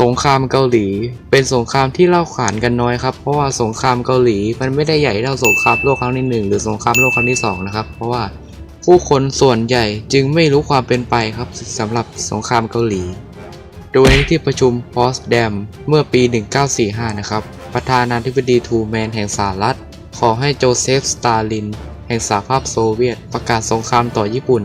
สงครามเกาหลี เป็นสงครามที่เล่าขานกันน้อยครับ เพราะว่าสงครามเกาหลีมันไม่ได้ใหญ่เท่าสงครามโลกครั้งที่หนึ่งหรือสงครามโลกครั้งที่สองนะครับ เพราะว่าผู้คนส่วนใหญ่จึงไม่รู้ความเป็นไปครับสำหรับสงครามเกาหลี โดยในที่ประชุมพอสแดมเมื่อปี 1945 นะครับ ประธานาธิบดีทูแมนแห่งสหรัฐ ขอให้โจเซฟ สตาลิน แห่งสหภาพโซเวียต ประกาศสงครามต่อญี่ปุ่น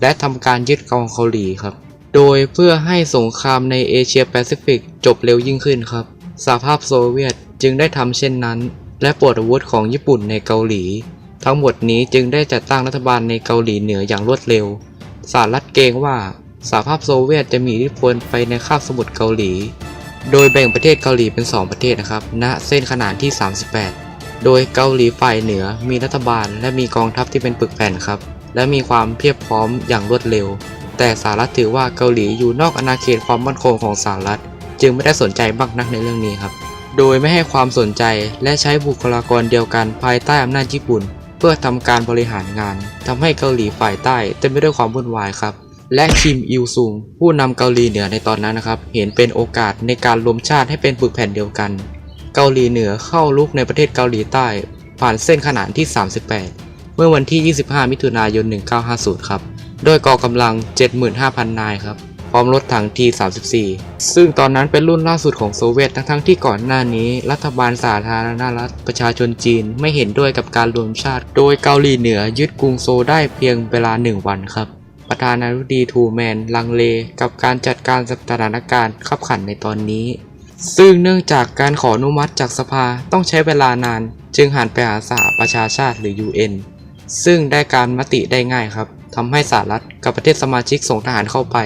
และทำการยึดกองเกาหลีครับ โดยเพื่อให้สงครามในเอเชียแปซิฟิกจบเร็วยิ่งขึ้นครับสหภาพโซเวียตจึงได้ทำเช่นนั้น และปลดอาวุธของญี่ปุ่นในเกาหลี ทั้งหมดนี้จึงได้จัดตั้งรัฐบาลในเกาหลีเหนืออย่างรวดเร็วสหรัฐเกรงว่าสหภาพโซเวียตจะมีอิทธิพลไปในคาบสมุทรเกาหลี โดยแบ่งประเทศเกาหลีเป็น 2 ประเทศนะครับ ณ เส้นขนานที่ 38 โดยเกาหลีฝ่ายเหนือมีรัฐบาล และมีกองทัพที่เป็นปึกแผ่นครับ และมีความเพียบพร้อมอย่างรวดเร็ว แต่สหรัฐถือว่าเกาหลีอยู่นอกอาณาเขตความมั่นคงของสหรัฐ จึงไม่ได้สนใจมากนักในเรื่องนี้ครับ โดยไม่ให้ความสนใจและใช้บุคลากรเดียวกันภายใต้อำนาจญี่ปุ่น เพื่อทำการบริหารงานทำให้เกาหลีฝ่ายใต้เต็มไปด้วยความวุ่นวายครับและคิมอิลซุงผู้นำเกาหลีเหนือในตอนนั้นนะครับเห็นเป็นโอกาสในการรวมชาติให้เป็นปึกแผ่นเดียวกัน เกาหลีเหนือเข้าลุกในประเทศเกาหลีใต้ ผ่านเส้นขนานที่ 38 เมื่อวันที่ 25 มิถุนายน 1950 ครับ โดยกองกำลัง 75,000 นายครับ พร้อมรถถัง T-34 ซึ่งตอนนั้นเป็นรุ่นล่าสุดของโซเวียต ทั้งๆที่ก่อนหน้านี้ รัฐบาลสาธารณรัฐประชาชนจีนไม่เห็นด้วยกับการรวมชาติ โดยเกาหลีเหนือยึดกรุงโซได้เพียงเวลา 1 วันครับประธานาธิบดีทูแมน ลังเล กับการจัดการสถานการณ์ขับขันในตอนนี้ ซึ่งเนื่องจากการขออนุมัติจากสภาต้องใช้เวลานาน จึงหันไปหาสหประชาชาติหรือ UN ซึ่งได้การมติได้ง่ายครับ ทำให้สหรัฐกับประเทศสมาชิกส่งทหารเข้าไป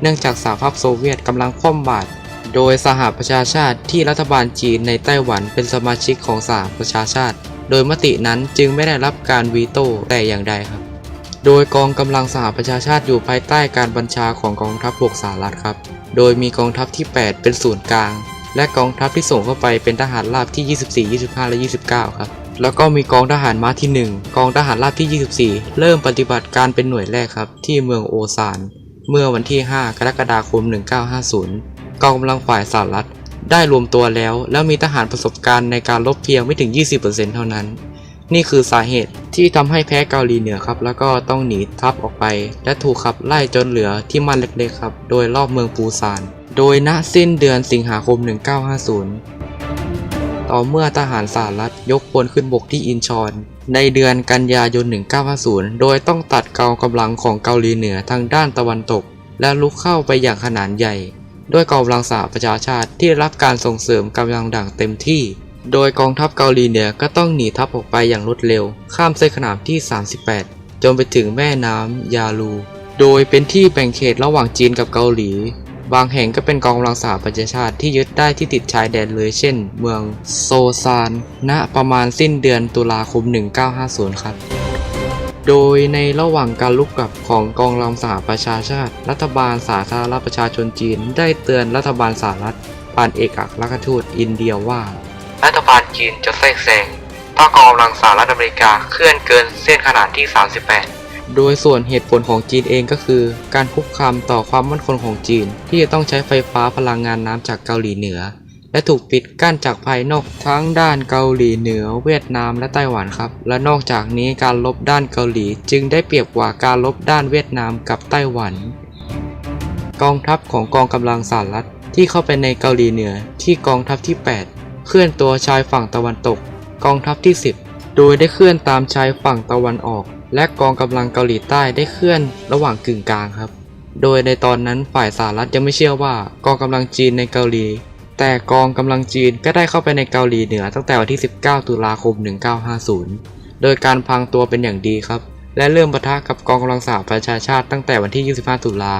เนื่องจากสหภาพโซเวียตกำลังคว่ำบาตรโดยสหประชาชาติที่รัฐบาลจีนในไต้หวันเป็นสมาชิกของสหประชาชาติ โดยมตินั้นจึงไม่ได้รับการวีโต้แต่อย่างใดครับ โดยกองกำลังสหประชาชาติอยู่ภายใต้การบัญชาของกองทัพบกสหรัฐครับ โดยมีกองทัพที่ 8 เป็นศูนย์กลาง และกองทัพที่ส่งเข้าไปเป็นทหารราบที่ 24 25 และ 29 ครับ แล้วก็มีกองทหารม้าที่ 1 กองทหารราบที่ 24 เริ่มปฏิบัติการเป็นหน่วยแรกครับ ที่เมืองโอซาน เมื่อวันที่ 5 กรกฎาคม 1950 กองกำลังฝ่ายสหรัฐ ได้รวมตัวแล้ว แล้วมีทหารประสบการณ์ในการรบเพียงไม่ถึง 20%เท่านั้น นี่คือสาเหตุที่ทำให้แพ้เกาหลีเหนือครับ แล้วก็ต้องหนีทัพออกไป และถูกขับไล่จนเหลือที่มันเล็กๆครับ โดยรอบเมืองปูซาน โดยณสิ้นเดือนสิงหาคม 1950 ต่อเมื่อทหารสหรัฐยกพลขึ้นบกที่อินชอน ในเดือนกันยายน 1950 โดยต้องตัดกองกำลังของเกาหลีเหนือทางด้านตะวันตก และลุกเข้าไปอย่างขนาดใหญ่ ด้วยกองกำลังสหประชาชาติที่รับการส่งเสริมกำลังดังเต็มที่ โดยกองทัพเกาหลีเหนือก็ต้องหนีทัพออกไปอย่างรวดเร็ว ข้ามเส้นขนามที่ 38 จนไปถึงแม่น้ำยาลู โดยเป็นที่แบ่งเขตระหว่างจีนกับเกาหลี บางแห่งก็เป็นกองกำลังสหประชาชาติที่ยึดได้ที่ติดชายแดนเลยเช่น เมืองโซซาน ณ ประมาณสิ้นเดือนตุลาคม 1950 ครับ โดยในระหว่างการลุกกลับของกองกำลังสหประชาชาติ รัฐบาลสาธารณรัฐประชาชนจีน ได้เตือนรัฐบาลสหรัฐผ่านเอกอัครราชทูตอินเดียว่า รัฐบาลจีนจะแทรกแซงถ้ากองกำลังสหรัฐอเมริกาเคลื่อนเกินเส้นขนาดที่ 38 โดยส่วนเหตุผลของจีนเองก็คือ การคุกคามต่อความมั่นคงของจีน ที่จะต้องใช้ไฟฟ้าพลังงานน้ำจากเกาหลีเหนือ และถูกปิดกั้นจากภายนอกทั้งด้านเกาหลีเหนือ เวียดนามและไต้หวันครับ และนอกจากนี้การลบด้านเกาหลี จึงได้เปรียบกว่าการลบด้านเวียดนามกับไต้หวัน กองทัพของกองกำลังสหรัฐที่เข้าไปในเกาหลีเหนือที่กองทัพที่ 8 เคลื่อนตัวชายฝั่งตะวันตก กองทัพที่ 10 โดยได้เคลื่อนตามชายฝั่งตะวันออก และกองกำลังเกาหลีใต้ได้เคลื่อนระหว่างกึ่งกลางครับ โดยในตอนนั้นฝ่ายสหรัฐยังไม่เชื่อว่ากองกำลังจีนในเกาหลี แต่กองกำลังจีนก็ได้เข้าไปในเกาหลีเหนือตั้งแต่วันที่ 19 ตุลาคม 1950 โดยการพรางตัวเป็นอย่างดีครับ และเริ่มปะทะกับกองกำลังสหประชาชาติตั้งแต่วันที่ 25 ตุลา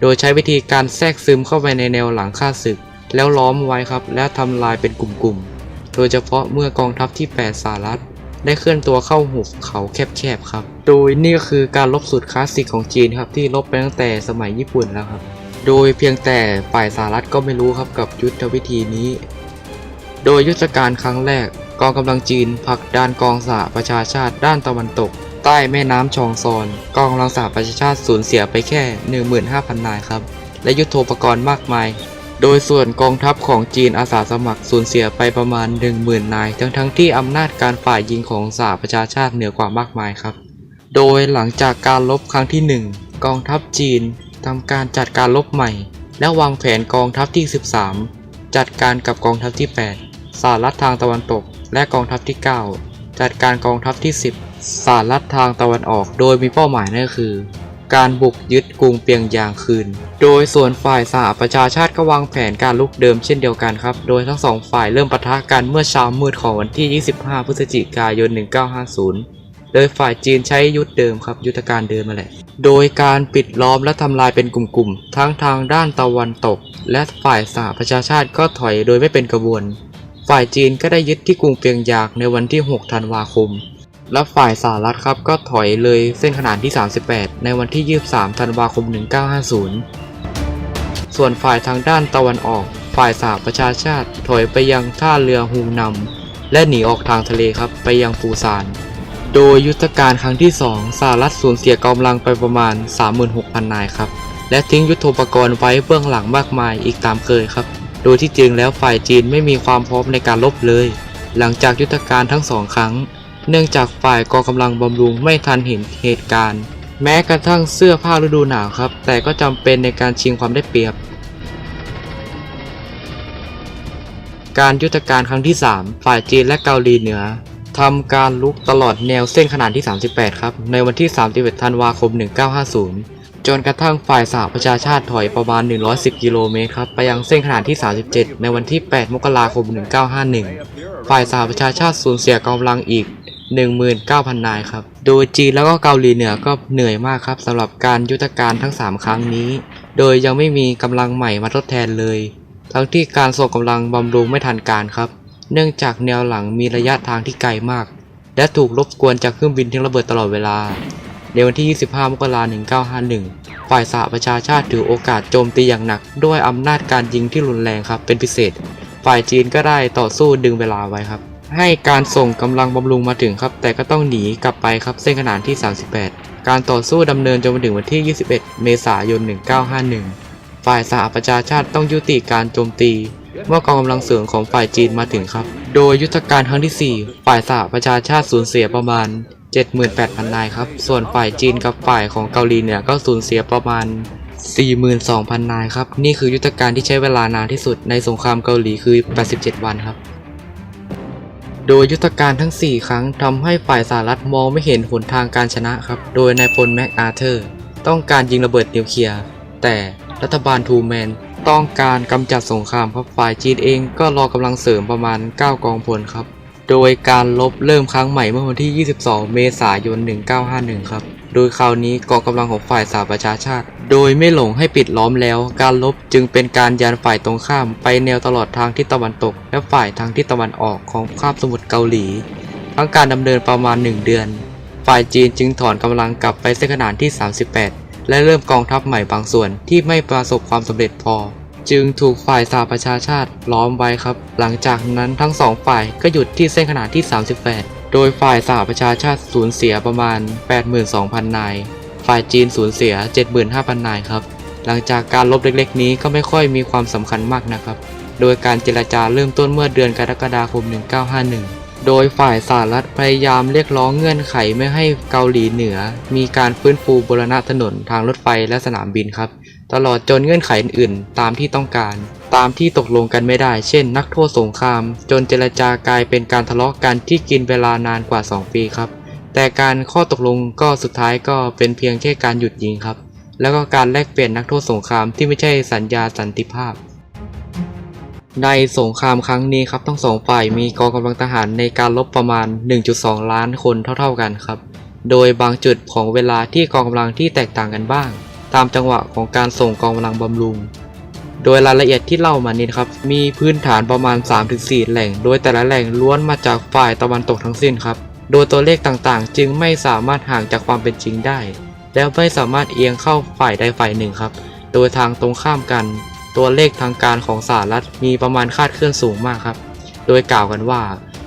โดยใช้วิธีการแทรกซึมเข้าไปในแนวหลังค่าศึก แล้วล้อมไว้ครับ และทำลายเป็นกลุ่มๆ โดยเฉพาะเมื่อกองทัพที่ 8 สหรัฐ ได้เคลื่อนตัวเข้าหุบเขาแคบๆครับ โดยนี่ก็คือการลบสุดคลาสสิกของจีนครับที่ลบไปตั้งแต่สมัยญี่ปุ่นแล้วครับ โดยเพียงแต่ฝ่ายสหรัฐก็ไม่รู้ครับกับยุทธวิธีนี้ โดยยุทธการครั้งแรก กองกำลังจีนผลักดันกองสหประชาชาติด้านตะวันตก ใต้แม่น้ำชองซอน กองกำลังสหประชาชาติสูญเสียไปแค่ 15,000 นายครับ และยุทโธปกรณ์มากมาย โดยส่วนกองทัพของจีนอาสาสมัครสูญเสียไปประมาณ 10,000 นาย ทั้งทั้งที่อำนาจการฝ่ายยิงของสหประชาชาติเหนือกว่ามากมายครับ โดยหลังจากการลบครั้งที่ 1 กองทัพจีนทำการจัดการลบใหม่ และวางแผนกองทัพที่ 13 จัดการกับกองทัพที่ 8 สหรัฐทางตะวันตก และกองทัพที่ 9 จัดการกองทัพที่ 10 สหรัฐทางตะวันออก โดยมีเป้าหมายนั่นก็คือ การบุกยึดกรุงเปียงยางคืน โดยส่วนฝ่ายสหประชาชาติก็วางแผนการลุกเดิมเช่นเดียวกันครับ โดยทั้งสองฝ่ายเริ่มปะทะกันเมื่อเช้ามืดของวันที่ 25 พฤศจิกายน 1950 โดยฝ่ายจีนใช้ยุทธเดิมครับยุทธการเดิมมาแหละ โดยการปิดล้อมและทำลายเป็นกลุ่มๆ ทั้งทางด้านตะวันตก และฝ่ายสหประชาชาติก็ถอยโดยไม่เป็นกระบวน ฝ่ายจีนก็ได้ยึดที่กรุงเปียงยางในวันที่ 6 ธันวาคม และฝ่ายสหรัฐครับก็ถอยเลยเส้นขนานที่ 38 ในวันที่ 23 ธันวาคม 1950 ส่วนฝ่ายทางด้านตะวันออก ฝ่ายสหประชาชาติถอยไปยังท่าเรือฮูนำและหนีออกทางทะเลครับไปยังปูซาน โดยยุทธการครั้งที่ 2สหรัฐสูญเสียกำลังไปประมาณ 36,000 นายครับ และทิ้งยุทโธปกรณ์ไว้เบื้องหลังมากมายอีกตามเคยครับ โดยที่จริงแล้วฝ่ายจีนไม่มีความพร้อมในการลบเลย หลังจากยุทธการทั้งสองครั้ง เนื่องจากฝ่ายกองกำลังบำรุงไม่ทันเห็นเหตุการณ์ แม้กระทั่งเสื้อผ้าฤดูหนาวครับ แต่ก็จำเป็นในการชิงความได้เปรียบ การยุทธการครั้งที่ 3 ฝ่ายจีนและเกาหลีเหนือทำการลุกตลอดแนวเส้นขนาดที่ 38 ครับ ในวันที่ 31 ธันวาคม 1950 จนกระทั่งฝ่ายสหประชาชาติถอยประมาณ 110 กิโลเมตรครับ ไปยังเส้นขนาดที่ 37 ในวันที่ 8 มกราคม 1951 ฝ่ายสหประชาชาติสูญเสียกำลังอีก 19,000 นายครับ โดยจีนแล้วก็เกาหลีเหนือก็เหนื่อยมากครับสำหรับการยุทธการทั้ง 3 ครั้งนี้ โดยยังไม่มีกำลังใหม่มาทดแทนเลย ทั้งที่การส่งกำลังบำรุงไม่ทันการครับ เนื่องจากแนวหลังมีระยะทางที่ไกลมาก และถูกรบกวนจากเครื่องบินที่ระเบิดตลอดเวลา ในวันที่ 25 มกราคม 1951 ฝ่ายสหประชาชาติถือโอกาสโจมตีอย่างหนัก ด้วยอำนาจการยิงที่รุนแรงครับเป็นพิเศษ ฝ่ายจีนก็ได้ต่อสู้ดึงเวลาไว้ครับ ให้การส่งกำลังบำรุงมาถึงครับ แต่ก็ต้องหนีกลับไปครับเส้นขนานที่ 38 การต่อสู้ดำเนินจนมาถึงวันที่ 21 เมษายน 1951 ฝ่ายสหประชาชาติต้องยุติการโจมตีเมื่อกองกำลังเสริมของฝ่ายจีนมาถึงครับ โดยยุทธการครั้งที่ 4 ฝ่ายสหประชาชาติสูญเสียประมาณ 78,000 นายครับ ส่วนฝ่ายจีนกับฝ่ายของเกาหลีเหนือก็สูญเสียประมาณ 42,000 นายครับ นี่คือยุทธการที่ใช้เวลานานที่สุดในสงครามเกาหลีคือ 87 วันครับ โดยยุทธการทั้ง 4 ครั้งทำให้ฝ่ายสหรัฐมองไม่เห็นหนทางการชนะครับ โดยนายพลแม็กอาเธอร์ต้องการยิงระเบิดนิวเคลียร์ แต่รัฐบาลทูแมนต้องการกำจัดสงครามครับฝ่ายจีนเองก็รอกำลังเสริมประมาณ 9 กองพลครับ โดยการลบเริ่มครั้งใหม่เมื่อวันที่ 22 เมษายน 1951 ครับ โดยคราวนี้กองกำลังของฝ่ายสหประชาชาติ โดยไม่หลงให้ปิดล้อมแล้ว การลบจึงเป็นการยันฝ่ายตรงข้ามไปแนวตลอดทางทิศตะวันตก และฝ่ายทางทิศตะวันออกของคาบสมุทรเกาหลี ทั้งการดำเนินประมาณ 1 เดือน ฝ่ายจีนจึงถอนกำลังกลับไปเส้นขนานที่ 38 และเริ่มกองทัพใหม่บางส่วนที่ไม่ประสบความสำเร็จพอ จึงถูกฝ่ายสหประชาชาติล้อมไว้ครับ หลังจากนั้นทั้งสองฝ่ายก็หยุดที่เส้นขนาดที่ 38 โดยฝ่ายสหประชาชาติสูญเสียประมาณ 82,000 นาย ฝ่ายจีนสูญเสีย 75,000 นายครับ หลังจากการลบเล็กๆ นี้ก็ไม่ค่อยมีความสำคัญมากนะครับ โดยการเจรจาเริ่มต้นเมื่อเดือนกรกฎาคม 1951 โดยฝ่ายสหรัฐพยายามเรียกร้องเงื่อนไขไม่ให้เกาหลีเหนือ มีการฟื้นฟูบรณะถนนทางรถไฟและสนามบินครับ ตลอดจนเงื่อนไขอื่นๆ ตามที่ต้องการ ตามที่ตกลงกันไม่ได้ เช่น นักโทษสงคราม จนเจรจากลายเป็นการทะเลาะกันที่กินเวลานานกว่า 2 ปีครับ แต่การข้อตกลงก็สุดท้ายก็เป็นเพียงแค่การหยุดยิงครับ แล้วก็การแลกเปลี่ยนนักโทษสงครามที่ไม่ใช่สัญญาสันติภาพ ในสงครามครั้งนี้ครับทั้งสองฝ่ายมีกองกำลังทหารในการรบประมาณ 1.2 ล้านคนเท่า ๆกันครับ โดยบางจุดของเวลาที่กองกำลังที่แตกต่างกันบ้าง ตามจังหวะของการส่งกองกำลังบำรุงโดยรายละเอียดที่เล่ามานี้นครับ มีพื้นฐานประมาณ 3-4 แหล่ง โดยแต่ละแหล่งล้วนมาจากฝ่ายตะวันตกทั้งสิ้นครับ โดยตัวเลขต่างๆ จึงไม่สามารถห่างจากความเป็นจริงได้ และไม่สามารถเอียงเข้าฝ่ายใดฝ่ายหนึ่งครับ โดยทางตรงข้ามกัน ตัวเลขทางการของสหรัฐมีประมาณคาดเคลื่อนสูงมากครับ โดยกล่าวกันว่า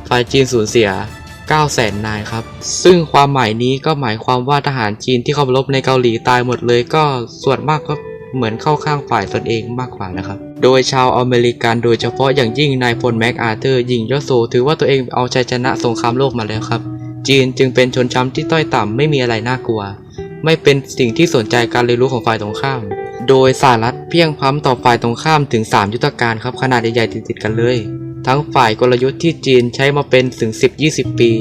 ฝ่ายจีนสูญเสีย9แสนนายครับ ซึ่งความหมายนี้ก็หมายความว่าทหารจีนที่เข้ามาลบในเกาหลีตายหมดเลยก็ส่วนมากก็ เหมือนเข้าข้างฝ่ายตนเองมากกว่านะครับ โดยชาวอเมริกันโดยเฉพาะอย่างยิ่งนายพลแม็กอาเธอร์ยิงยโสถือว่าตัวเองเอาชัยชนะสงครามโลกมาแล้วครับ จีนจึงเป็นชนชั้นที่ต้อยต่ำไม่มีอะไรน่ากลัว ไม่เป็นสิ่งที่สนใจการเรียนรู้ของฝ่ายตรงข้าม โดยสหรัฐเพียงพ้ำต่อฝ่ายตรงข้ามถึง 3 ยุทธการครับขนาดใหญ่ๆติดๆกันเลย ทั้งฝ่ายกลยุทธ์ที่จีนใช้มาเป็นถึง 10-20 ปี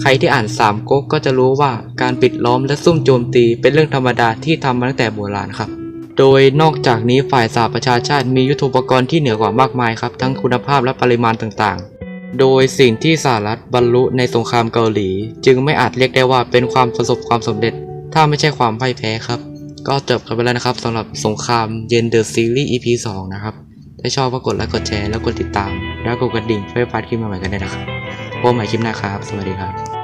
ใครที่อ่านสามก๊กก็จะรู้ว่าการปิดล้อมและซุ่มโจมตีเป็นเรื่องธรรมดาที่ทำมาตั้งแต่โบราณครับ โดยนอกจากนี้ฝ่ายสหประชาชาติมียุทธปกรณ์ที่เหนือกว่ามากมายครับทั้งคุณภาพและปริมาณต่างๆ โดยสิ่งที่สหรัฐบรรลุในสงครามเกาหลี จึงไม่อาจเรียกได้ว่าเป็นความประสบความสำเร็จ ถ้าไม่ใช่ความพ่ายแพ้ครับ ก็จบกันไปแล้วนะครับสำหรับสงครามเย็นเดอะซีรีส์ EP 2 นะครับ ถ้าชอบก็กดไลค์กดแชร์แล้วกดติดตาม แล้วกดกระดิ่งเพื่อไม่พลาดคลิปใหม่ๆกันด้วยนะครับพบใหม่คลิปหน้าครับ สวัสดีครับ